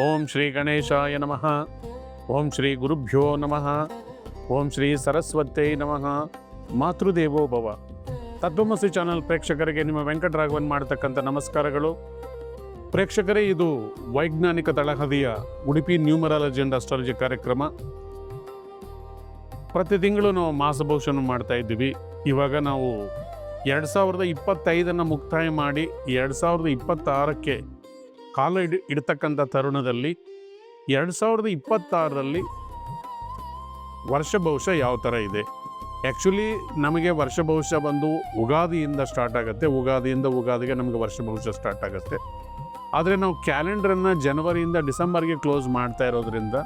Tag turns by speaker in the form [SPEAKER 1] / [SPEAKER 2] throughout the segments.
[SPEAKER 1] ಓಂ ಶ್ರೀ ಗಣೇಶಾಯ ನಮಃ. ಓಂ ಶ್ರೀ ಗುರುಭ್ಯೋ ನಮಃ. ಓಂ ಶ್ರೀ ಸರಸ್ವತ್ಯೈ ನಮಃ. ಮಾತೃದೇವೋ ಭವ. ತತ್ವಮಸಿ ಚಾನಲ್ ಪ್ರೇಕ್ಷಕರಿಗೆ ನಿಮ್ಮ ವೆಂಕಟರಾಘವನ್ ಮಾಡತಕ್ಕಂಥ ನಮಸ್ಕಾರಗಳು. ಪ್ರೇಕ್ಷಕರೇ, ಇದು ವೈಜ್ಞಾನಿಕ ತಳಹದಿಯ ಉಡುಪಿ ನ್ಯೂಮರಾಲಜಿ ಅಂಡ್ ಅಸ್ಟ್ರಾಲಜಿ ಕಾರ್ಯಕ್ರಮ. ಪ್ರತಿ ತಿಂಗಳು ನಾವು ಮಾಸಭೂಷಣ ಮಾಡ್ತಾ ಇದ್ದೀವಿ. ಇವಾಗ ನಾವು ಎರಡು ಸಾವಿರದ ಇಪ್ಪತ್ತೈದನ್ನು ಮುಕ್ತಾಯ ಮಾಡಿ ಎರಡು ಸಾವಿರದ ಇಪ್ಪತ್ತಾರಕ್ಕೆ ಕಾಲ ಇಡ್, ಇಡ್ತಕ್ಕಂಥ ತರುಣದಲ್ಲಿ ಎರಡು ಸಾವಿರದ ಇಪ್ಪತ್ತಾರರಲ್ಲಿ ವರ್ಷ ಬಹುಶಃ ಯಾವ ಥರ ಇದೆ? ಆ್ಯಕ್ಚುಲಿ ನಮಗೆ ವರ್ಷ ಬಹುಶಃ ಬಂದು ಉಗಾದಿಯಿಂದ ಸ್ಟಾರ್ಟ್ ಆಗುತ್ತೆ. ಉಗಾದಿಯಿಂದ ಉಗಾದಿಗೆ ನಮಗೆ ವರ್ಷ ಬಹುಶಃ ಸ್ಟಾರ್ಟ್ ಆಗುತ್ತೆ. ಆದರೆ ನಾವು ಕ್ಯಾಲೆಂಡ್ರನ್ನು ಜನವರಿಯಿಂದ ಡಿಸೆಂಬರ್ಗೆ ಕ್ಲೋಸ್ ಮಾಡ್ತಾ ಇರೋದ್ರಿಂದ,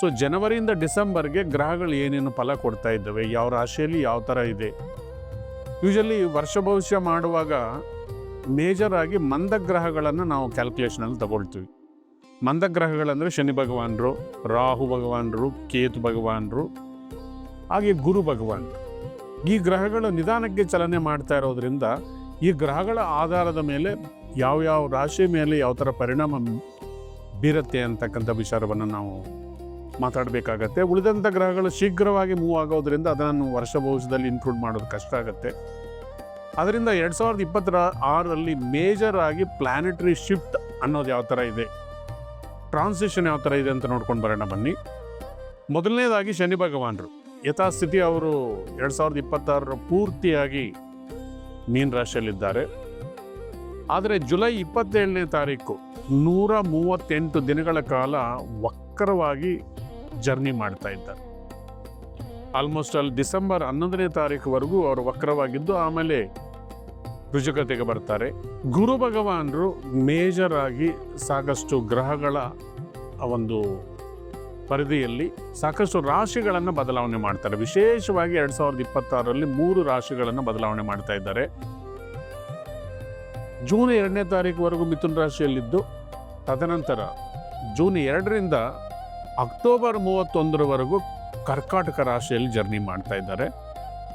[SPEAKER 1] ಸೊ ಜನವರಿಯಿಂದ ಡಿಸೆಂಬರ್ಗೆ ಗ್ರಹಗಳು ಏನೇನು ಫಲ ಕೊಡ್ತಾ ಇದ್ದಾವೆ, ಯಾವ ರಾಶಿಯಲ್ಲಿ ಯಾವ ಥರ ಇದೆ? ಯೂಶಲಿ ವರ್ಷ ಭವಿಷ್ಯ ಮಾಡುವಾಗ ಮೇಜರ್ ಆಗಿ ಮಂದಗ್ರಹಗಳನ್ನು ನಾವು ಕ್ಯಾಲ್ಕುಲೇಷನಲ್ಲಿ ತಗೊಳ್ತೀವಿ. ಮಂದಗ್ರಹಗಳಂದರೆ ಶನಿ ಭಗವಾನರು, ರಾಹು ಭಗವಾನರು, ಕೇತು ಭಗವಾನರು, ಹಾಗೆ ಗುರು ಭಗವಾನ್. ಈ ಗ್ರಹಗಳು ನಿಧಾನಕ್ಕೆ ಚಲನೆ ಮಾಡ್ತಾ ಇರೋದ್ರಿಂದ ಈ ಗ್ರಹಗಳ ಆಧಾರದ ಮೇಲೆ ಯಾವ ಯಾವ ರಾಶಿ ಮೇಲೆ ಯಾವ ಥರ ಪರಿಣಾಮ ಬೀರುತ್ತೆ ಅಂತಕ್ಕಂಥ ವಿಚಾರವನ್ನು ನಾವು ಮಾತಾಡಬೇಕಾಗತ್ತೆ. ಉಳಿದಂಥ ಗ್ರಹಗಳು ಶೀಘ್ರವಾಗಿ ಮೂವ್ ಆಗೋದ್ರಿಂದ ಅದನ್ನು ವರ್ಷ ಭವಿಷ್ಯದಲ್ಲಿ ಇನ್ಕ್ಲೂಡ್ ಮಾಡೋದು ಕಷ್ಟ ಆಗುತ್ತೆ. ಅದರಿಂದ ಎರಡು ಸಾವಿರದ ಇಪ್ಪತ್ತರ ಆರರಲ್ಲಿ ಮೇಜರ್ ಆಗಿ ಪ್ಲಾನೆಟರಿ ಶಿಫ್ಟ್ ಅನ್ನೋದು ಯಾವ ಥರ ಇದೆ? ಟ್ರಾನ್ಸಿಷನ್ ಯಾವ ಥರ ಇದೆ ಅಂತ ನೋಡ್ಕೊಂಡು ಬರೋಣ ಬನ್ನಿ. ಮೊದಲನೇದಾಗಿ ಶನಿ ಭಗವಾನರು. ಯಥಾಸ್ಥಿತಿ ಅವರು ಎರಡು ಸಾವಿರದ ಇಪ್ಪತ್ತಾರರ ಪೂರ್ತಿಯಾಗಿ ಮೀನ್ ರಾಶಿಯಲ್ಲಿದ್ದಾರೆ. ಆದರೆ ಜುಲೈ ಇಪ್ಪತ್ತೇಳನೇ ತಾರೀಕು ನೂರ ಮೂವತ್ತೆಂಟು ದಿನಗಳ ಕಾಲ ವಕ್ರವಾಗಿ ಜರ್ನಿ ಮಾಡ್ತಾ ಇದ್ದಾರೆ. ಆಲ್ಮೋಸ್ಟ್ ಅಲ್ಲಿ ಡಿಸೆಂಬರ್ ಹನ್ನೊಂದನೇ ತಾರೀಕುವರೆಗೂ ಅವರು ವಕ್ರವಾಗಿದ್ದು, ಆಮೇಲೆ ರುಜುಗತೆಗೆ ಬರ್ತಾರೆ. ಗುರು ಭಗವಾನರು ಮೇಜರ್ ಆಗಿ ಸಾಕಷ್ಟು ಗ್ರಹಗಳ ಒಂದು ಪರಿಧಿಯಲ್ಲಿ ಸಾಕಷ್ಟು ರಾಶಿಗಳನ್ನು ಬದಲಾವಣೆ ಮಾಡ್ತಾರೆ. ವಿಶೇಷವಾಗಿ ಎರಡು ಸಾವಿರದ ಇಪ್ಪತ್ತಾರರಲ್ಲಿ ಮೂರು ರಾಶಿಗಳನ್ನು ಬದಲಾವಣೆ ಮಾಡ್ತಾ ಇದ್ದಾರೆ. ಜೂನ್ ಎರಡನೇ ತಾರೀಕುವರೆಗೂ ಮಿಥುನ್ ರಾಶಿಯಲ್ಲಿದ್ದು, ತದನಂತರ ಜೂನ್ ಎರಡರಿಂದ ಅಕ್ಟೋಬರ್ ಮೂವತ್ತೊಂದರವರೆಗೂ ಕರ್ಕಾಟಕ ರಾಶಿಯಲ್ಲಿ ಜರ್ನಿ ಮಾಡ್ತಾ ಇದ್ದಾರೆ.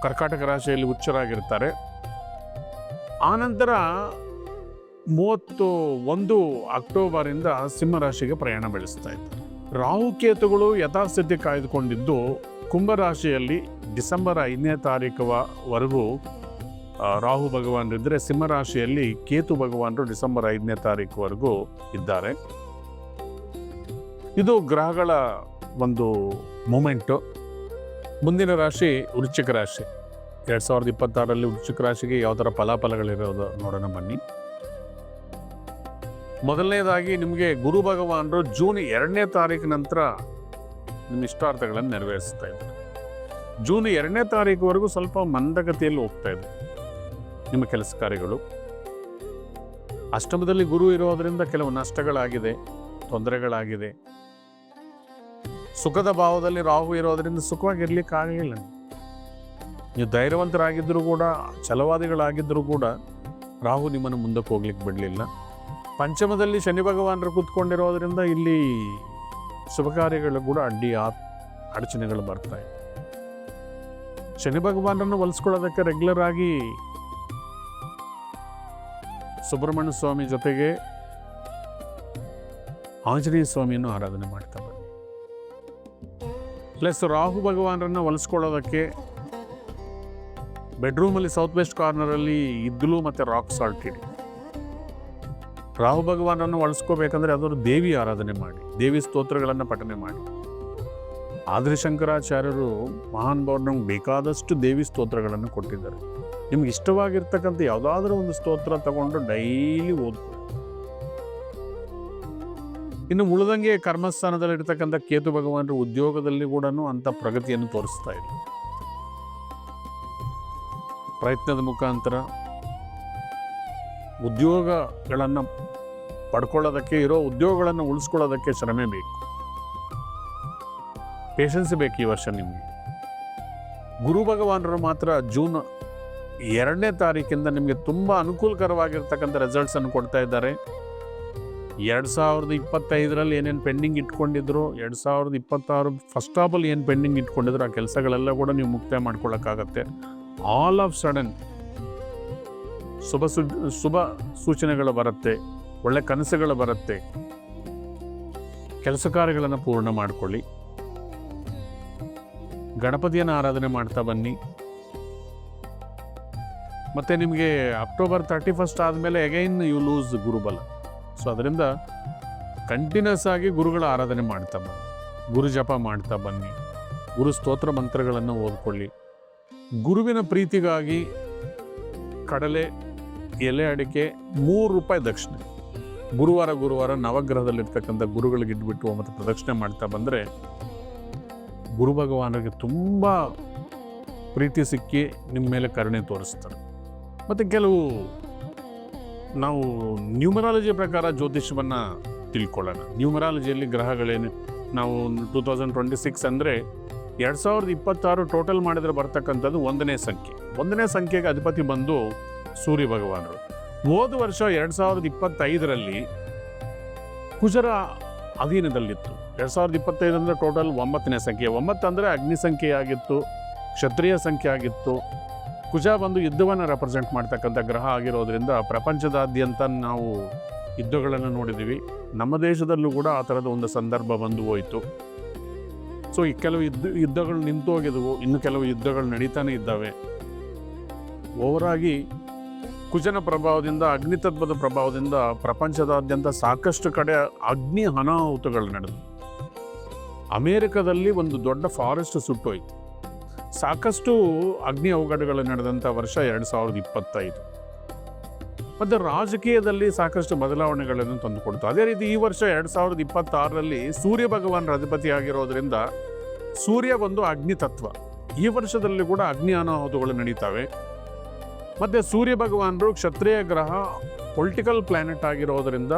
[SPEAKER 1] ಕರ್ಕಾಟಕ ರಾಶಿಯಲ್ಲಿ ಹುಚ್ಚರಾಗಿರ್ತಾರೆ. ಆನಂತರ ಮೂವತ್ತು ಒಂದು ಅಕ್ಟೋಬರಿಂದ ಸಿಂಹರಾಶಿಗೆ ಪ್ರಯಾಣ ಬೆಳೆಸ್ತಾ ಇದ್ದಾರೆ. ರಾಹುಕೇತುಗಳು ಯಥಾಸ್ಥಿತಿ ಕಾಯ್ದುಕೊಂಡಿದ್ದು ಕುಂಭರಾಶಿಯಲ್ಲಿ ಡಿಸೆಂಬರ್ ಐದನೇ ತಾರೀಕುವರೆಗೂ ರಾಹು ಭಗವಾನರಿದ್ದರೆ ಸಿಂಹರಾಶಿಯಲ್ಲಿ ಕೇತು ಭಗವಾನರು ಡಿಸೆಂಬರ್ ಐದನೇ ತಾರೀಕುವರೆಗೂ ಇದ್ದಾರೆ. ಇದು ಗ್ರಹಗಳ ಒಂದು ಮೂಮೆಂಟು. ಮುಂದಿನ ರಾಶಿ ವೃಶ್ಚಿಕ ರಾಶಿ. ಎರಡು ಸಾವಿರದ ಇಪ್ಪತ್ತಾರರಲ್ಲಿ ವೃಶ್ಚಿಕ ರಾಶಿಗೆ ಯಾವ ಥರ ಫಲಾಫಲಗಳಿರೋದು ನೋಡೋಣ ಬನ್ನಿ. ಮೊದಲನೇದಾಗಿ ನಿಮಗೆ ಗುರು ಭಗವಾನರು ಜೂನ್ ಎರಡನೇ ತಾರೀಕು ನಂತರ ನಿಮ್ಮ ಇಷ್ಟಾರ್ಥಗಳನ್ನು ನೆರವೇರಿಸ್ತಾ ಇದ್ದಾರೆ. ಜೂನ್ ಎರಡನೇ ತಾರೀಕುವರೆಗೂ ಸ್ವಲ್ಪ ಮಂದಗತಿಯಲ್ಲಿ ಹೋಗ್ತಾ ಇದೆ ನಿಮ್ಮ ಕೆಲಸ ಕಾರ್ಯಗಳು. ಅಷ್ಟಮದಲ್ಲಿ ಗುರು ಇರೋದರಿಂದ ಕೆಲವು ನಷ್ಟಗಳಾಗಿದೆ, ತೊಂದರೆಗಳಾಗಿದೆ. ಸುಖದ ಭಾವದಲ್ಲಿ ರಾಹು ಇರೋದರಿಂದ ಸುಖವಾಗಿರ್ಲಿಕ್ಕೆ ಆಗಲಿಲ್ಲ. ನೀವು ಧೈರ್ಯವಂತರಾಗಿದ್ದರೂ ಕೂಡ ಛಲವಾದಿಗಳಾಗಿದ್ದರೂ ಕೂಡ ರಾಹು ನಿಮ್ಮನ್ನು ಮುಂದಕ್ಕೆ ಹೋಗ್ಲಿಕ್ಕೆ ಬಿಡಲಿಲ್ಲ. ಪಂಚಮದಲ್ಲಿ ಶನಿ ಭಗವಾನರು ಕೂತ್ಕೊಂಡಿರೋದ್ರಿಂದ ಇಲ್ಲಿ ಶುಭ ಕಾರ್ಯಗಳು ಕೂಡ ಅಡ್ಡಿ ಆ ಅಡಚಣೆಗಳು ಬರ್ತಾ ಇದೆ. ಶನಿ ಭಗವಾನರನ್ನು ಹೊಲಿಸ್ಕೊಳ್ಳೋದಕ್ಕೆ ರೆಗ್ಯುಲರ್ ಆಗಿ ಸುಬ್ರಹ್ಮಣ್ಯ ಸ್ವಾಮಿ ಜೊತೆಗೆ ಆಂಜನೇಯ ಸ್ವಾಮಿಯನ್ನು ಆರಾಧನೆ ಮಾಡ್ತಾ ಬನ್ನಿ ಪ್ಲಸ್ ರಾಹು ಭಗವಾನರನ್ನು ಹೊಲಿಸ್ಕೊಳ್ಳೋದಕ್ಕೆ ಬೆಡ್ರೂಮಲ್ಲಿ ಸೌತ್ ವೆಸ್ಟ್ ಕಾರ್ನರಲ್ಲಿ ಇದ್ದಲು ಮತ್ತು ರಾಕ್ ಸಾಲ್ಟ್ ಇಡಿ. ರಾಹು ಭಗವಾನರನ್ನು ಒಳಿಸ್ಕೋಬೇಕಂದ್ರೆ ಅದರ ದೇವಿ ಆರಾಧನೆ ಮಾಡಿ, ದೇವಿ ಸ್ತೋತ್ರಗಳನ್ನು ಪಠನೆ ಮಾಡಿ. ಆದ್ರೆ ಶಂಕರಾಚಾರ್ಯರು ಮಹಾನ್ ನಮ್ಗೆ ಬೇಕಾದಷ್ಟು ದೇವಿ ಸ್ತೋತ್ರಗಳನ್ನು ಕೊಟ್ಟಿದ್ದಾರೆ. ನಿಮ್ಗೆ ಇಷ್ಟವಾಗಿರ್ತಕ್ಕಂಥ ಯಾವುದಾದ್ರೂ ಒಂದು ಸ್ತೋತ್ರ ತಗೊಂಡು ಡೈಲಿ ಓದ್ಕೊ. ಇನ್ನು ಉಳಿದಂಗೆ ಕರ್ಮಸ್ಥಾನದಲ್ಲಿರ್ತಕ್ಕಂಥ ಕೇತು ಭಗವಾನರು ಉದ್ಯೋಗದಲ್ಲಿ ಕೂಡ ಅಂಥ ಪ್ರಗತಿಯನ್ನು ತೋರಿಸ್ತಾ ಇದ್ರು ಪ್ರಯತ್ನದ ಮುಖಾಂತರ ಉದ್ಯೋಗಗಳನ್ನು ಪಡ್ಕೊಳ್ಳೋದಕ್ಕೆ, ಇರೋ ಉದ್ಯೋಗಗಳನ್ನು ಉಳಿಸ್ಕೊಳ್ಳೋದಕ್ಕೆ ಶ್ರಮೆ ಬೇಕು. ಪೇಷನ್ಸ್ ಬೇಕು ಈ ವರ್ಷ ನಿಮಗೆ. ಗುರು ಭಗವಾನರು ಮಾತ್ರ ಜೂನ್ ಎರಡನೇ ತಾರೀಕಿಂದ ನಿಮಗೆ ತುಂಬ ಅನುಕೂಲಕರವಾಗಿರ್ತಕ್ಕಂಥ ರೆಸಲ್ಟ್ಸನ್ನು ಕೊಡ್ತಾ ಇದ್ದಾರೆ. ಎರಡು ಸಾವಿರದ ಇಪ್ಪತ್ತೈದರಲ್ಲಿ ಏನೇನು ಪೆಂಡಿಂಗ್ ಇಟ್ಕೊಂಡಿದ್ರು, ಎರಡು ಸಾವಿರದ ಇಪ್ಪತ್ತಾರು ಫಸ್ಟ್ ಆಫ್ ಆಲ್ ಏನು ಪೆಂಡಿಂಗ್ ಇಟ್ಕೊಂಡಿದ್ರು, ಆ ಕೆಲಸಗಳೆಲ್ಲ ಕೂಡ ನೀವು ಮುಕ್ತಾಯ ಮಾಡ್ಕೊಳ್ಳೋಕ್ಕಾಗತ್ತೆ ಆಲ್ ಆಫ್ ಸಡನ್ ಶುಭ ಸು, ಶುಭ ಸೂಚನೆಗಳು ಬರುತ್ತೆ, ಒಳ್ಳೆ ಕನಸುಗಳು ಬರುತ್ತೆ. ಕೆಲಸ ಕಾರ್ಯಗಳನ್ನು ಪೂರ್ಣ ಮಾಡಿಕೊಳ್ಳಿ. ಗಣಪತಿಯನ್ನು ಆರಾಧನೆ ಮಾಡ್ತಾ ಬನ್ನಿ. ಮತ್ತು ನಿಮಗೆ ಅಕ್ಟೋಬರ್ ತರ್ಟಿ ಫಸ್ಟ್ ಆದಮೇಲೆ ಅಗೈನ್ ಯು ಲೂಸ್ ಗುರುಬಲ. ಸೊ ಅದರಿಂದ ಕಂಟಿನ್ಯೂಸ್ ಆಗಿ ಗುರುಗಳ ಆರಾಧನೆ ಮಾಡ್ತಾ ಬನ್ನಿ. ಗುರು ಜಪ ಮಾಡ್ತಾ ಬನ್ನಿ. ಗುರು ಸ್ತೋತ್ರ ಮಂತ್ರಗಳನ್ನು ಓದ್ಕೊಳ್ಳಿ. ಗುರುವಿನ ಪ್ರೀತಿಗಾಗಿ ಕಡಲೆ, ಎಲೆ ಅಡಿಕೆ ಮೂರು ರೂಪಾಯಿ ದಕ್ಷಿಣೆ. ಗುರುವಾರ ಗುರುವಾರ ನವಗ್ರಹದಲ್ಲಿರ್ತಕ್ಕಂಥ ಗುರುಗಳಿಗೆ ಇಟ್ಬಿಟ್ಟು ಮತ್ತು ಪ್ರದಕ್ಷಿಣೆ ಮಾಡ್ತಾ ಬಂದರೆ ಗುರು ಭಗವಾನರಿಗೆ ತುಂಬ ಪ್ರೀತಿ ಸಿಕ್ಕಿ ನಿಮ್ಮ ಮೇಲೆ ಕರುಣೆ ತೋರಿಸ್ತಾರೆ. ಮತ್ತು ಕೆಲವು ನಾವು ನ್ಯೂಮರಾಲಜಿ ಪ್ರಕಾರ ಜ್ಯೋತಿಷ್ಯವನ್ನು ತಿಳ್ಕೊಳ್ಳೋಣ. ನ್ಯೂಮರಾಲಜಿಯಲ್ಲಿ ಗ್ರಹಗಳೇನು? ನಾವು ಟೂ ತೌಸಂಡ್ ಟ್ವೆಂಟಿ ಸಿಕ್ಸ್ ಅಂದರೆ ಎರಡು ಸಾವಿರದ ಇಪ್ಪತ್ತಾರು ಟೋಟಲ್ ಮಾಡಿದ್ರೆ ಬರ್ತಕ್ಕಂಥದ್ದು ಒಂದನೇ ಸಂಖ್ಯೆ. ಒಂದನೇ ಸಂಖ್ಯೆಗೆ ಅಧಿಪತಿ ಬಂದು ಸೂರ್ಯ ಭಗವಾನರು. ಹೋದ ವರ್ಷ ಎರಡು ಸಾವಿರದ ಇಪ್ಪತ್ತೈದರಲ್ಲಿ ಕುಜರ ಅಧೀನದಲ್ಲಿತ್ತು. ಎರಡು ಸಾವಿರದ ಇಪ್ಪತ್ತೈದು ಅಂದರೆ ಟೋಟಲ್ ಒಂಬತ್ತನೇ ಸಂಖ್ಯೆ. ಒಂಬತ್ತು ಅಂದರೆ ಅಗ್ನಿ ಸಂಖ್ಯೆಯಾಗಿತ್ತು, ಕ್ಷತ್ರಿಯ ಸಂಖ್ಯೆ ಆಗಿತ್ತು ಕುಜ ಬಂದು ಯುದ್ಧವನ್ನು ರೆಪ್ರೆಸೆಂಟ್ ಮಾಡ್ತಕ್ಕಂಥ ಗ್ರಹ ಆಗಿರೋದ್ರಿಂದ ಪ್ರಪಂಚದಾದ್ಯಂತ ನಾವು ಯುದ್ಧಗಳನ್ನು ನೋಡಿದ್ದೀವಿ. ನಮ್ಮ ದೇಶದಲ್ಲೂ ಕೂಡ ಆ ಥರದ ಒಂದು ಸಂದರ್ಭ ಬಂದು ಹೋಯಿತು. ಸೊ ಈ ಕೆಲವು ಯುದ್ಧ, ಯುದ್ಧಗಳು ನಿಂತು ಹೋಗಿದವು. ಇನ್ನು ಕೆಲವು ಯುದ್ಧಗಳು ನಡೀತಾನೆ ಇದ್ದಾವೆ. ಓವರಾಗಿ ಕುಜನ ಪ್ರಭಾವದಿಂದ, ಅಗ್ನಿತತ್ವದ ಪ್ರಭಾವದಿಂದ ಪ್ರಪಂಚದಾದ್ಯಂತ ಸಾಕಷ್ಟು ಕಡೆ ಅಗ್ನಿ ಅನಾಹುತಗಳು ನಡೆದವು. ಅಮೇರಿಕದಲ್ಲಿ ಒಂದು ದೊಡ್ಡ ಫಾರೆಸ್ಟ್ ಸುಟ್ಟೋಯ್ತು. ಸಾಕಷ್ಟು ಅಗ್ನಿ ಅವಘಡಗಳು ನಡೆದಂಥ ವರ್ಷ ಎರಡು ಸಾವಿರದ ಇಪ್ಪತ್ತೈದು. ಮತ್ತು ರಾಜಕೀಯದಲ್ಲಿ ಸಾಕಷ್ಟು ಬದಲಾವಣೆಗಳನ್ನು ತಂದುಕೊಡ್ತು ಅದೇ ರೀತಿ ಈ ವರ್ಷ ಎರಡು ಸಾವಿರದ ಇಪ್ಪತ್ತಾರರಲ್ಲಿ ಸೂರ್ಯ ಭಗವಾನ್ ಆಗಿರೋದ್ರಿಂದ ಸೂರ್ಯ ಒಂದು ಅಗ್ನಿ ತತ್ವ. ಈ ವರ್ಷದಲ್ಲಿ ಕೂಡ ಅಗ್ನಿ ಅನಾಹುತಗಳು ನಡೀತವೆ. ಮತ್ತು ಸೂರ್ಯ ಭಗವಾನರು ಕ್ಷತ್ರಿಯ ಗ್ರಹ, ಪೊಲಿಟಿಕಲ್ ಪ್ಲ್ಯಾನೆಟ್ ಆಗಿರೋದರಿಂದ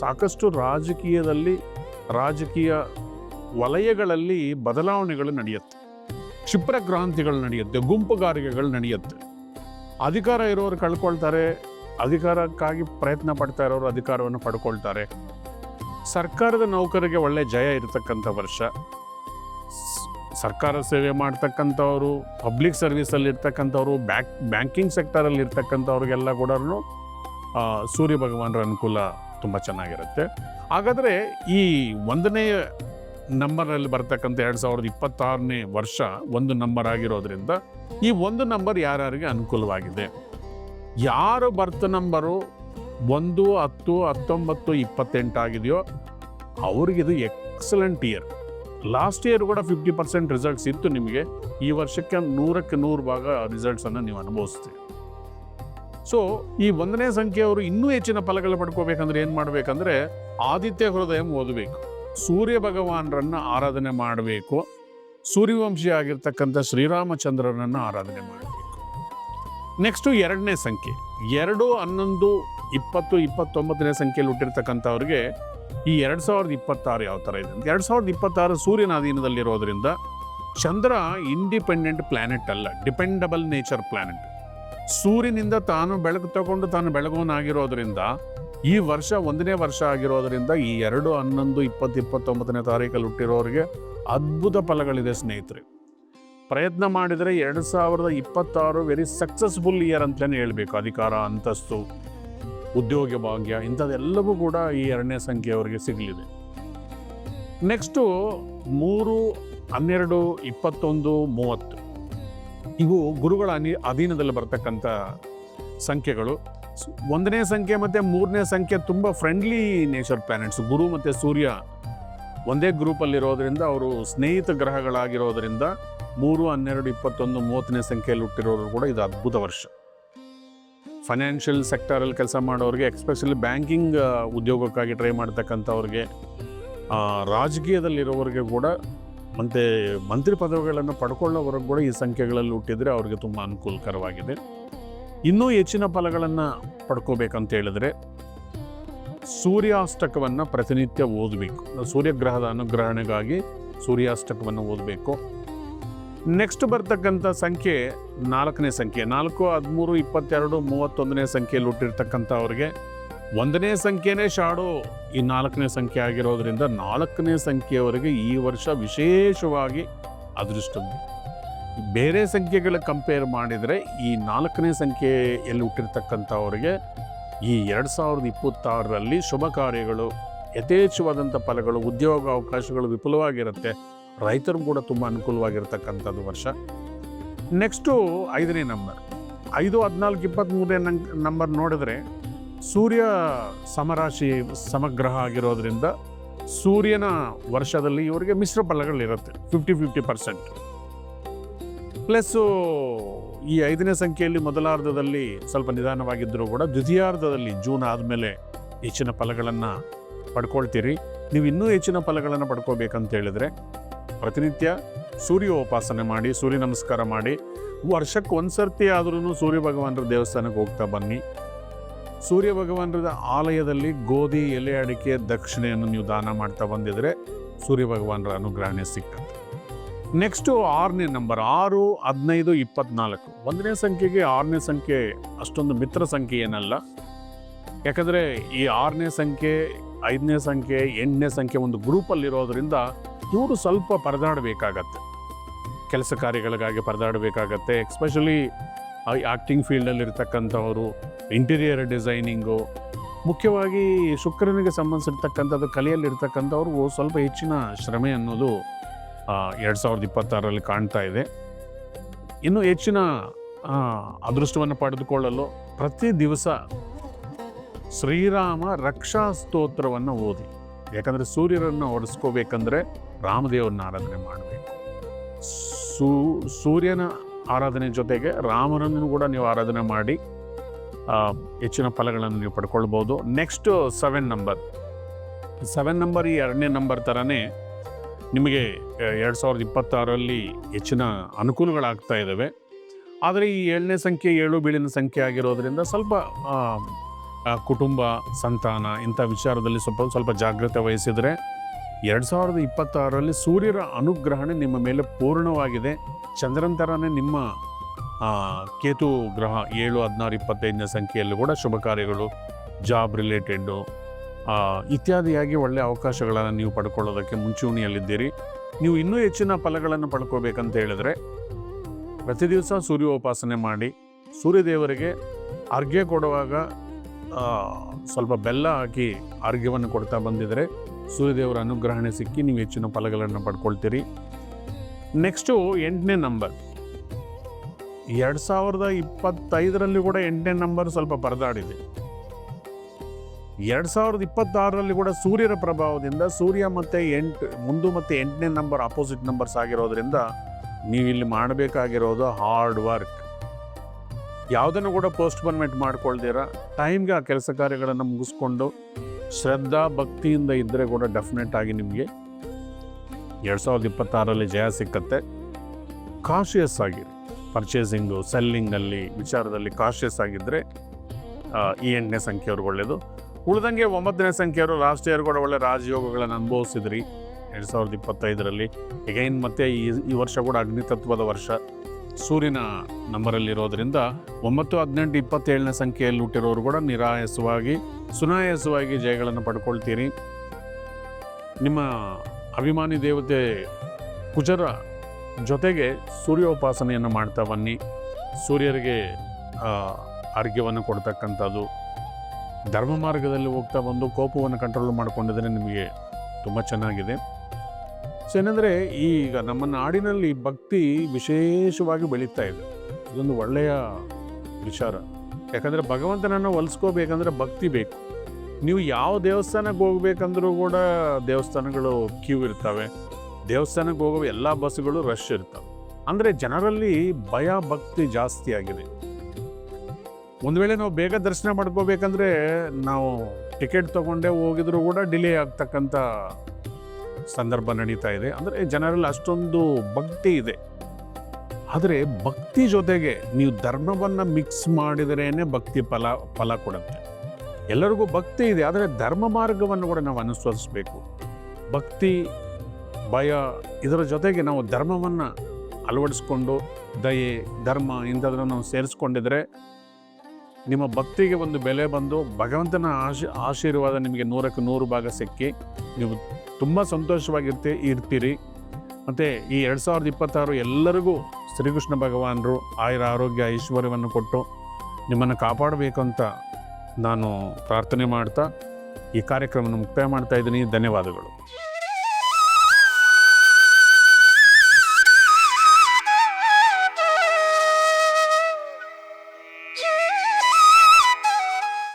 [SPEAKER 1] ಸಾಕಷ್ಟು ರಾಜಕೀಯದಲ್ಲಿ, ರಾಜಕೀಯ ವಲಯಗಳಲ್ಲಿ ಬದಲಾವಣೆಗಳು ನಡೆಯುತ್ತೆ. ಕ್ಷಿಪ್ರ ಕ್ರಾಂತಿಗಳು ನಡೆಯುತ್ತೆ, ಗುಂಪುಗಾರಿಕೆಗಳು ನಡೆಯುತ್ತೆ. ಅಧಿಕಾರ ಇರೋರು ಕಳ್ಕೊಳ್ತಾರೆ, ಅಧಿಕಾರಕ್ಕಾಗಿ ಪ್ರಯತ್ನ ಪಡ್ತಾ ಇರೋರು ಅಧಿಕಾರವನ್ನು ಪಡ್ಕೊಳ್ತಾರೆ. ಸರ್ಕಾರದ ನೌಕರಿಗೆ ಒಳ್ಳೆ ಜಯ ಇರತಕ್ಕಂಥ ವರ್ಷ. ಸರ್ಕಾರ ಸೇವೆ ಮಾಡ್ತಕ್ಕಂಥವ್ರು, ಪಬ್ಲಿಕ್ ಸರ್ವಿಸಲ್ಲಿ ಇರ್ತಕ್ಕಂಥವ್ರು ಬ್ಯಾಂಕ್, ಬ್ಯಾಂಕಿಂಗ್ ಸೆಕ್ಟರಲ್ಲಿ ಇರ್ತಕ್ಕಂಥವ್ರಿಗೆಲ್ಲ ಕೂಡ ಸೂರ್ಯ ಭಗವಾನರ ಅನುಕೂಲ ತುಂಬ ಚೆನ್ನಾಗಿರುತ್ತೆ. ಹಾಗಾದರೆ ಈ ಒಂದನೇ ನಂಬರಲ್ಲಿ ಬರ್ತಕ್ಕಂಥ ಎರಡು ಸಾವಿರದ ಇಪ್ಪತ್ತಾರನೇ ವರ್ಷ ಒಂದು ನಂಬರ್ ಆಗಿರೋದ್ರಿಂದ ಈ ಒಂದು ನಂಬರ್ ಯಾರ್ಯಾರಿಗೆ ಅನುಕೂಲವಾಗಿದೆ? ಯಾರು ಬರ್ತ್ ನಂಬರು ಒಂದು, ಹತ್ತು, ಹತ್ತೊಂಬತ್ತು, ಇಪ್ಪತ್ತೆಂಟು ಆಗಿದೆಯೋ ಅವ್ರಿಗಿದು ಎಕ್ಸಲೆಂಟ್ ಇಯರ್ ಲಾಸ್ಟ್ ಇಯರ್ ಕೂಡ ಫಿಫ್ಟಿ ಪರ್ಸೆಂಟ್ ರಿಸಲ್ಟ್ಸ್ ಇತ್ತು ನಿಮಗೆ. ಈ ವರ್ಷಕ್ಕೆ ನೂರಕ್ಕೆ ನೂರು ಭಾಗ ರಿಸಲ್ಟ್ಸನ್ನು ನೀವು ಅನುಭವಿಸ್ತೀರಿ. ಸೊ ಈ ಒಂದನೇ ಸಂಖ್ಯೆಯವರು ಇನ್ನೂ ಹೆಚ್ಚಿನ ಫಲಗಳು ಪಡ್ಕೋಬೇಕಂದ್ರೆ ಏನು ಮಾಡಬೇಕಂದ್ರೆ ಆದಿತ್ಯ ಹೃದಯ ಓದಬೇಕು. ಸೂರ್ಯ ಭಗವಾನರನ್ನ ಆರಾಧನೆ ಮಾಡಬೇಕು. ಸೂರ್ಯವಂಶಿ ಆಗಿರ್ತಕ್ಕಂಥ ಶ್ರೀರಾಮಚಂದ್ರನನ್ನು ಆರಾಧನೆ ಮಾಡಬೇಕು. ನೆಕ್ಸ್ಟು ಎರಡನೇ ಸಂಖ್ಯೆ. ಎರಡು, ಹನ್ನೊಂದು, ಇಪ್ಪತ್ತು, ಇಪ್ಪತ್ತೊಂಬತ್ತನೇ ಸಂಖ್ಯೆಯಲ್ಲಿ ಹುಟ್ಟಿರ್ತಕ್ಕಂಥವ್ರಿಗೆ ಈ ಎರಡು ಸಾವಿರದ ಇಪ್ಪತ್ತಾರು ಯಾವ ಥರ ಇದೆ ಎರಡು ಸಾವಿರದ ಇಪ್ಪತ್ತಾರು ಸೂರ್ಯನ ಅಧೀನದಲ್ಲಿರೋದ್ರಿಂದ ಚಂದ್ರ ಇಂಡಿಪೆಂಡೆಂಟ್ ಪ್ಲಾನೆಟ್ ಅಲ್ಲ ಡಿಪೆಂಡಬಲ್ ನೇಚರ್ ಪ್ಲಾನೆಟ್ ಸೂರ್ಯನಿಂದ ತಾನು ಬೆಳಕು ತಗೊಂಡು ತಾನು ಬೆಳಗೋನಾಗಿರೋದ್ರಿಂದ ಈ ವರ್ಷ ಒಂದನೇ ವರ್ಷ ಆಗಿರೋದರಿಂದ ಈ ಎರಡು ಹನ್ನೊಂದು ಇಪ್ಪತ್ತು ಇಪ್ಪತ್ತೊಂಬತ್ತನೇ ತಾರೀಕಲ್ಲಿ ಹುಟ್ಟಿರೋರಿಗೆ ಅದ್ಭುತ ಫಲಗಳಿದೆ ಸ್ನೇಹಿತರೆ. ಪ್ರಯತ್ನ ಮಾಡಿದರೆ ಎರಡು ಸಾವಿರದ ಇಪ್ಪತ್ತಾರು ವೆರಿ ಸಕ್ಸಸ್ಫುಲ್ ಇಯರ್ ಅಂತಲೇ ಹೇಳಬೇಕು, ಅಧಿಕಾರ, ಅಂತಸ್ತು, ಉದ್ಯೋಗ, ಭಾಗ್ಯ, ಇಂಥದ್ದೆಲ್ಲವೂ ಕೂಡ ಈ ಎರಡನೇ ಸಂಖ್ಯೆಯವರಿಗೆ ಸಿಗಲಿದೆ. ನೆಕ್ಸ್ಟು ಮೂರು, ಹನ್ನೆರಡು, ಇಪ್ಪತ್ತೊಂದು, ಮೂವತ್ತು. ಇವು ಗುರುಗಳ ಅನಿ, ಅಧೀನದಲ್ಲಿ ಬರ್ತಕ್ಕಂಥ ಸಂಖ್ಯೆಗಳು. ಒಂದನೇ ಸಂಖ್ಯೆ ಮತ್ತು ಮೂರನೇ ಸಂಖ್ಯೆ ತುಂಬ ಫ್ರೆಂಡ್ಲಿ ನೇಚರ್ ಪ್ಲಾನೆಟ್ಸ್ ಗುರು ಮತ್ತು ಸೂರ್ಯ ಒಂದೇ ಗ್ರೂಪಲ್ಲಿರೋದ್ರಿಂದ ಅವರು ಸ್ನೇಹಿತ ಗ್ರಹಗಳಾಗಿರೋದ್ರಿಂದ ಮೂರು, ಹನ್ನೆರಡು, ಇಪ್ಪತ್ತೊಂದು, ಮೂವತ್ತನೇ ಸಂಖ್ಯೆಯಲ್ಲಿ ಹುಟ್ಟಿರೋರು ಕೂಡ ಇದು ಅದ್ಭುತ ವರ್ಷ. ಫೈನಾನ್ಷಿಯಲ್ ಸೆಕ್ಟರಲ್ಲಿ ಕೆಲಸ ಮಾಡೋರಿಗೆ ಎಕ್ಸ್ಪೆಷಲಿ ಬ್ಯಾಂಕಿಂಗ್ ಉದ್ಯೋಗಕ್ಕಾಗಿ ಟ್ರೈ ಮಾಡ್ತಕ್ಕಂಥವ್ರಿಗೆ ರಾಜಕೀಯದಲ್ಲಿರೋರಿಗೆ ಕೂಡ ಮತ್ತು ಮಂತ್ರಿ ಪದವಿಗಳನ್ನು ಪಡ್ಕೊಳ್ಳೋವರೆಗೂ ಕೂಡ ಈ ಸಂಖ್ಯೆಗಳಲ್ಲಿ ಹುಟ್ಟಿದರೆ ಅವ್ರಿಗೆ ತುಂಬ ಅನುಕೂಲಕರವಾಗಿದೆ. ಇನ್ನೂ ಹೆಚ್ಚಿನ ಫಲಗಳನ್ನು ಪಡ್ಕೋಬೇಕಂತ ಹೇಳಿದ್ರೆ ಸೂರ್ಯಾಷ್ಟಕವನ್ನು ಪ್ರತಿನಿತ್ಯ ಓದಬೇಕು. ಸೂರ್ಯಗ್ರಹದ ಅನುಗ್ರಹಣೆಗಾಗಿ ಸೂರ್ಯಾಷ್ಟಕವನ್ನು ಓದಬೇಕು. ನೆಕ್ಸ್ಟ್ ಬರ್ತಕ್ಕಂಥ ಸಂಖ್ಯೆ ನಾಲ್ಕನೇ ಸಂಖ್ಯೆ. ನಾಲ್ಕು, ಹದಿಮೂರು, ಇಪ್ಪತ್ತೆರಡು, ಮೂವತ್ತೊಂದನೇ ಸಂಖ್ಯೆಯಲ್ಲಿ ಹುಟ್ಟಿರ್ತಕ್ಕಂಥವ್ರಿಗೆ ಒಂದನೇ ಸಂಖ್ಯೆನೇ ಶಾಡೋ. ಈ ನಾಲ್ಕನೇ ಸಂಖ್ಯೆ ಆಗಿರೋದ್ರಿಂದ ನಾಲ್ಕನೇ ಸಂಖ್ಯೆಯವರೆಗೆ ಈ ವರ್ಷ ವಿಶೇಷವಾಗಿ ಅದೃಷ್ಟದ್ದು ಬೇರೆ ಸಂಖ್ಯೆಗಳ ಕಂಪೇರ್ ಮಾಡಿದರೆ ಈ ನಾಲ್ಕನೇ ಸಂಖ್ಯೆಯಲ್ಲಿ ಹುಟ್ಟಿರ್ತಕ್ಕಂಥವ್ರಿಗೆ ಈ ಎರಡು ಸಾವಿರದ ಇಪ್ಪತ್ತಾರರಲ್ಲಿ ಶುಭ ಕಾರ್ಯಗಳು, ಯಥೇಚ್ಛವಾದಂಥ ಫಲಗಳು, ಉದ್ಯೋಗ ಅವಕಾಶಗಳು ವಿಪುಲವಾಗಿರುತ್ತೆ. ರೈತರು ಕೂಡ ತುಂಬ ಅನುಕೂಲವಾಗಿರ್ತಕ್ಕಂಥದ್ದು ವರ್ಷ. ನೆಕ್ಸ್ಟು ಐದನೇ ನಂಬರ್ ಐದು, ಹದಿನಾಲ್ಕು ಇಪ್ಪತ್ತ್ಮೂರನೇ ನಂಗ್ ನಂಬರ್ ನೋಡಿದ್ರೆ ಸೂರ್ಯ ಸಮರಾಶಿ ಸಮಗ್ರಹ ಆಗಿರೋದ್ರಿಂದ ಸೂರ್ಯನ ವರ್ಷದಲ್ಲಿ ಇವರಿಗೆ ಮಿಶ್ರ ಫಲಗಳಿರುತ್ತೆ ಫಿಫ್ಟಿ ಫಿಫ್ಟಿ ಪರ್ಸೆಂಟ್ ಪ್ಲಸ್ಸು ಈ ಐದನೇ ಸಂಖ್ಯೆಯಲ್ಲಿ ಮೊದಲಾರ್ಧದಲ್ಲಿ ಸ್ವಲ್ಪ ನಿಧಾನವಾಗಿದ್ದರೂ ಕೂಡ ದ್ವಿತೀಯಾರ್ಧದಲ್ಲಿ ಜೂನ್ ಆದಮೇಲೆ ಹೆಚ್ಚಿನ ಫಲಗಳನ್ನು ಪಡ್ಕೊಳ್ತೀರಿ. ನೀವು ಇನ್ನೂ ಹೆಚ್ಚಿನ ಫಲಗಳನ್ನು ಪಡ್ಕೋಬೇಕಂತ ಹೇಳಿದ್ರೆ ಪ್ರತಿನಿತ್ಯ ಸೂರ್ಯೋಪಾಸನೆ ಮಾಡಿ, ಸೂರ್ಯ ನಮಸ್ಕಾರ ಮಾಡಿ, ವರ್ಷಕ್ಕೆ ಒಂದು ಸರ್ತಿ ಆದ್ರೂ ಸೂರ್ಯ ಭಗವಾನರ ದೇವಸ್ಥಾನಕ್ಕೆ ಹೋಗ್ತಾ ಬನ್ನಿ. ಸೂರ್ಯ ಭಗವಾನರ ಆಲಯದಲ್ಲಿ ಗೋಧಿ, ಎಲೆ, ಅಡಿಕೆ, ದಕ್ಷಿಣೆಯನ್ನು ನೀವು ದಾನ ಮಾಡ್ತಾ ಬಂದಿದ್ರೆ ಸೂರ್ಯ ಭಗವಾನರ ಅನುಗ್ರಹಣೆ ಸಿಕ್ಕತ್ತೆ ನೆಕ್ಸ್ಟು ಆರನೇ ನಂಬರ್ ಆರು, ಹದಿನೈದು, ಇಪ್ಪತ್ನಾಲ್ಕು. ಒಂದನೇ ಸಂಖ್ಯೆಗೆ ಆರನೇ ಸಂಖ್ಯೆ ಅಷ್ಟೊಂದು ಮಿತ್ರ ಸಂಖ್ಯೆ ಏನಲ್ಲ. ಯಾಕಂದರೆ ಈ ಆರನೇ ಸಂಖ್ಯೆ, ಐದನೇ ಸಂಖ್ಯೆ, ಎಂಟನೇ ಸಂಖ್ಯೆ ಒಂದು ಗ್ರೂಪಲ್ಲಿರೋದ್ರಿಂದ ಇವರು ಸ್ವಲ್ಪ ಪರದಾಡಬೇಕಾಗತ್ತೆ. ಕೆಲಸ ಕಾರ್ಯಗಳಿಗಾಗಿ ಪರದಾಡಬೇಕಾಗತ್ತೆ. ಎಕ್ಸ್ಪೆಷಲಿ ಆ್ಯಕ್ಟಿಂಗ್ ಫೀಲ್ಡಲ್ಲಿರ್ತಕ್ಕಂಥವರು ಇಂಟೀರಿಯರ್ ಡಿಸೈನಿಂಗು ಮುಖ್ಯವಾಗಿ ಶುಕ್ರನಿಗೆ ಸಂಬಂಧಿಸಿರ್ತಕ್ಕಂಥದ್ದು ಕಲೆಯಲ್ಲಿರ್ತಕ್ಕಂಥವ್ರಿಗೂ ಸ್ವಲ್ಪ ಹೆಚ್ಚಿನ ಶ್ರಮೆ ಅನ್ನೋದು ಎರಡು ಸಾವಿರದ ಇಪ್ಪತ್ತಾರರಲ್ಲಿ ಕಾಣ್ತಾ ಇದೆ. ಇನ್ನು ಹೆಚ್ಚಿನ ಅದೃಷ್ಟವನ್ನು ಪಡೆದುಕೊಳ್ಳಲು ಪ್ರತಿ ದಿವಸ ಶ್ರೀರಾಮ ರಕ್ಷಾ ಸ್ತೋತ್ರವನ್ನು ಓದಿ. ಯಾಕಂದರೆ ಸೂರ್ಯರನ್ನು ಹೊಡೆಸ್ಕೋಬೇಕಂದ್ರೆ ರಾಮದೇವರನ್ನ ಆರಾಧನೆ ಮಾಡಬೇಕು. ಸೂ, ಸೂರ್ಯನ ಆರಾಧನೆ ಜೊತೆಗೆ ರಾಮನನ್ನು ಕೂಡ ನೀವು ಆರಾಧನೆ ಮಾಡಿ ಹೆಚ್ಚಿನ ಫಲಗಳನ್ನು ನೀವು ಪಡ್ಕೊಳ್ಬೋದು. Next seven number seven number ಈ ಎರಡನೇ ನಂಬರ್ ಥರನೇ ನಿಮಗೆ ಎರಡು ಸಾವಿರದ ಇಪ್ಪತ್ತಾರರಲ್ಲಿ ಹೆಚ್ಚಿನ ಅನುಕೂಲಗಳಾಗ್ತಾ ಇದ್ದಾವೆ ಆದರೆ ಈ ಏಳನೇ ಸಂಖ್ಯೆ, ಏಳು ಬೀಳಿನ ಸಂಖ್ಯೆ ಆಗಿರೋದ್ರಿಂದ ಸ್ವಲ್ಪ ಕುಟುಂಬ, ಸಂತಾನ ಇಂಥ ವಿಚಾರದಲ್ಲಿ ಸ್ವಲ್ಪ ಸ್ವಲ್ಪ ಜಾಗ್ರತೆ ವಹಿಸಿದರೆ ಎರಡು ಸಾವಿರದ ಇಪ್ಪತ್ತಾರರಲ್ಲಿ ಸೂರ್ಯರ ಅನುಗ್ರಹಣೆ ನಿಮ್ಮ ಮೇಲೆ ಪೂರ್ಣವಾಗಿದೆ. ಚಂದ್ರನ ಥರನೇ ನಿಮ್ಮ ಕೇತು ಗ್ರಹ ಏಳು, ಹದಿನಾರು, ಇಪ್ಪತ್ತೈದನೇ ಸಂಖ್ಯೆಯಲ್ಲೂ ಕೂಡ ಶುಭ ಕಾರ್ಯಗಳು, ಜಾಬ್ ರಿಲೇಟೆಡ್ಡು ಇತ್ಯಾದಿಯಾಗಿ ಒಳ್ಳೆಯ ಅವಕಾಶಗಳನ್ನು ನೀವು ಪಡ್ಕೊಳ್ಳೋದಕ್ಕೆ ಮುಂಚೂಣಿಯಲ್ಲಿದ್ದೀರಿ. ನೀವು ಇನ್ನೂ ಹೆಚ್ಚಿನ ಫಲಗಳನ್ನು ಪಡ್ಕೋಬೇಕಂತ ಹೇಳಿದ್ರೆ, ಪ್ರತಿ ದಿವಸ ಸೂರ್ಯೋಪಾಸನೆ ಮಾಡಿ, ಸೂರ್ಯದೇವರಿಗೆ ಅರ್ಘ್ಯ ಕೊಡುವಾಗ ಸ್ವಲ್ಪ ಬೆಲ್ಲ ಹಾಕಿ ಅರ್ಘ್ಯವನ್ನು ಕೊಡ್ತಾ ಬಂದಿದ್ರೆ ಸೂರ್ಯದೇವರ ಅನುಗ್ರಹಣೆ ಸಿಕ್ಕಿ ನೀವು ಹೆಚ್ಚಿನ ಫಲಗಳನ್ನು ಪಡ್ಕೊಳ್ತೀರಿ. ನೆಕ್ಸ್ಟು ಎಂಟನೇ ನಂಬರ್. ಎರಡು ಸಾವಿರದ ಇಪ್ಪತ್ತೈದರಲ್ಲಿ ಕೂಡ ಎಂಟನೇ ನಂಬರ್ ಸ್ವಲ್ಪ ಪರದಾಡಿದೆ. ಎರಡು ಸಾವಿರದ ಇಪ್ಪತ್ತಾರರಲ್ಲಿ ಕೂಡ ಸೂರ್ಯರ ಪ್ರಭಾವದಿಂದ ಸೂರ್ಯ ಮತ್ತು ಎಂಟು, ಮುಂದು ಮತ್ತು ಎಂಟನೇ ನಂಬರ್ ಅಪೋಸಿಟ್ ನಂಬರ್ಸ್ ಆಗಿರೋದ್ರಿಂದ ನೀವು ಇಲ್ಲಿ ಮಾಡಬೇಕಾಗಿರೋದು ಹಾರ್ಡ್ ವರ್ಕ್ ಯಾವುದನ್ನು ಕೂಡ ಪೋಸ್ಟ್ಪೋನ್ಮೆಂಟ್ ಮಾಡ್ಕೊಳ್ದಿರ. ಟೈಮ್ಗೆ ಆ ಕೆಲಸ ಕಾರ್ಯಗಳನ್ನು ಮುಗಿಸ್ಕೊಂಡು ಶ್ರದ್ಧಾ, ಭಕ್ತಿಯಿಂದ ಇದ್ದರೆ ಕೂಡ ಡೆಫಿನೆಟ್ ಆಗಿ ನಿಮಗೆ ಎರಡು ಸಾವಿರದ ಇಪ್ಪತ್ತಾರರಲ್ಲಿ ಜಯ ಸಿಕ್ಕತ್ತೆ. ಕಾಶಿಯಸ್ ಆಗಿರಿ ಪರ್ಚೇಸಿಂಗು ಸೆಲ್ಲಿಂಗಲ್ಲಿ ವಿಚಾರದಲ್ಲಿ ಕಾಶಿಯಸ್ ಆಗಿದ್ದರೆ ಈ ಎಂಟನೇ ಸಂಖ್ಯೆಯವ್ರಿಗೆ ಒಳ್ಳೆಯದು ಉಳಿದಂಗೆ ಒಂಬತ್ತನೇ ಸಂಖ್ಯೆಯವರು ಲಾಸ್ಟ್ ಇಯರ್ ಕೂಡ ಒಳ್ಳೆ ರಾಜಯೋಗಗಳನ್ನು ಅನುಭವಿಸಿದ್ರಿ. ಎರಡು ಸಾವಿರದ ಇಪ್ಪತ್ತೈದರಲ್ಲಿ. ಎಗೈನ್ ಮತ್ತೆ ಈ ಈ ವರ್ಷ ಕೂಡ ಅಗ್ನಿತತ್ವದ ವರ್ಷ. ಸೂರ್ಯನ ನಂಬರಲ್ಲಿರೋದ್ರಿಂದ ಒಂಬತ್ತು, ಹದಿನೆಂಟು, ಇಪ್ಪತ್ತೇಳನೇ ಸಂಖ್ಯೆಯಲ್ಲಿ ಹುಟ್ಟಿರೋರು ಕೂಡ ನಿರಾಯಸವಾಗಿ, ಸುನಾಯಾಸವಾಗಿ ಜಯಗಳನ್ನು ಪಡ್ಕೊಳ್ತೀರಿ. ನಿಮ್ಮ ಅಭಿಮಾನಿ ದೇವತೆ ಕುಜರ ಜೊತೆಗೆ ಸೂರ್ಯೋಪಾಸನೆಯನ್ನು ಮಾಡ್ತಾ ಬನ್ನಿ. ಸೂರ್ಯರಿಗೆ ಆರೋಗ್ಯವನ್ನು ಕೊಡ್ತಕ್ಕಂಥದ್ದು. ಧರ್ಮ ಮಾರ್ಗದಲ್ಲಿ ಹೋಗ್ತಾ ಬಂದು ಕೋಪವನ್ನು ಕಂಟ್ರೋಲ್ ಮಾಡಿಕೊಂಡಿದ್ರೆ ನಿಮಗೆ ತುಂಬ ಚೆನ್ನಾಗಿದೆ. ಸೊ ಏನಂದರೆ ಈಗ ನಮ್ಮ ನಾಡಿನಲ್ಲಿ ಭಕ್ತಿ ವಿಶೇಷವಾಗಿ ಬೆಳೀತಾ ಇದೆ. ಇದೊಂದು ಒಳ್ಳೆಯ ವಿಚಾರ. ಯಾಕಂದರೆ ಭಗವಂತನನ್ನು ಒಲಿಸ್ಕೋಬೇಕಂದ್ರೆ ಭಕ್ತಿ ಬೇಕು. ನೀವು ಯಾವ ದೇವಸ್ಥಾನಕ್ಕೆ ಹೋಗ್ಬೇಕಂದ್ರೂ ಕೂಡ ದೇವಸ್ಥಾನಗಳು ಕ್ಯೂ ಇರ್ತವೆ. ದೇವಸ್ಥಾನಕ್ಕೆ ಹೋಗೋ ಎಲ್ಲ ಬಸ್ಗಳು ರಶ್ ಇರ್ತವೆ. ಅಂದರೆ ಜನರಲ್ಲಿ ಭಯ, ಭಕ್ತಿ ಜಾಸ್ತಿ ಆಗಿದೆ. ಒಂದು ವೇಳೆ ನಾವು ಬೇಗ ದರ್ಶನ ಮಾಡ್ಕೋಬೇಕಂದ್ರೆ ನಾವು ಟಿಕೆಟ್ ತಗೊಂಡೇ ಹೋಗಿದ್ರು ಕೂಡ ಡಿಲೇ ಆಗ್ತಕ್ಕಂಥ ಸಂದರ್ಭ ನಡೀತಾ ಇದೆ. ಅಂದರೆ ಜನರಲ್ಲಿ ಅಷ್ಟೊಂದು ಭಕ್ತಿ ಇದೆ. ಆದರೆ ಭಕ್ತಿ ಜೊತೆಗೆ ನೀವು ಧರ್ಮವನ್ನು ಮಿಕ್ಸ್ ಮಾಡಿದರೇನೆ ಭಕ್ತಿ ಫಲ ಫಲ ಕೊಡುತ್ತೆ. ಎಲ್ಲರಿಗೂ ಭಕ್ತಿ ಇದೆ, ಆದರೆ ಧರ್ಮ ಮಾರ್ಗವನ್ನು ಕೂಡ ನಾವು ಅನುಸರಿಸಬೇಕು. ಭಕ್ತಿ, ಭಯ ಇದರ ಜೊತೆಗೆ ನಾವು ಧರ್ಮವನ್ನು ಅಳವಡಿಸ್ಕೊಂಡು, ದಯೆ, ಧರ್ಮ ಇಂಥದನ್ನು ನಾವು ಸೇರಿಸ್ಕೊಂಡಿದ್ರೆ ನಿಮ್ಮ ಭಕ್ತಿಗೆ ಒಂದು ಬೆಲೆ ಬಂದು ಭಗವಂತನ ಆಶಿ, ಆಶೀರ್ವಾದ ನಿಮಗೆ ನೂರಕ್ಕೆ ನೂರು ಭಾಗ ಸಿಕ್ಕಿ ನೀವು ತುಂಬ ಸಂತೋಷವಾಗಿರ್ತಿ, ಇರ್ತೀರಿ. ಮತ್ತು ಈ ಎರಡು ಸಾವಿರದ ಇಪ್ಪತ್ತಾರು ಎಲ್ಲರಿಗೂ ಶ್ರೀಕೃಷ್ಣ ಭಗವಾನರು ಆಯುರ ಆರೋಗ್ಯ ಐಶ್ವರ್ಯವನ್ನು ಕೊಟ್ಟು ನಿಮ್ಮನ್ನು ಕಾಪಾಡಬೇಕು ಅಂತ ನಾನು ಪ್ರಾರ್ಥನೆ ಮಾಡ್ತಾ ಈ ಕಾರ್ಯಕ್ರಮವನ್ನು ಮುಕ್ತಾಯ ಮಾಡ್ತಾ ಇದ್ದೀನಿ. ಧನ್ಯವಾದಗಳು.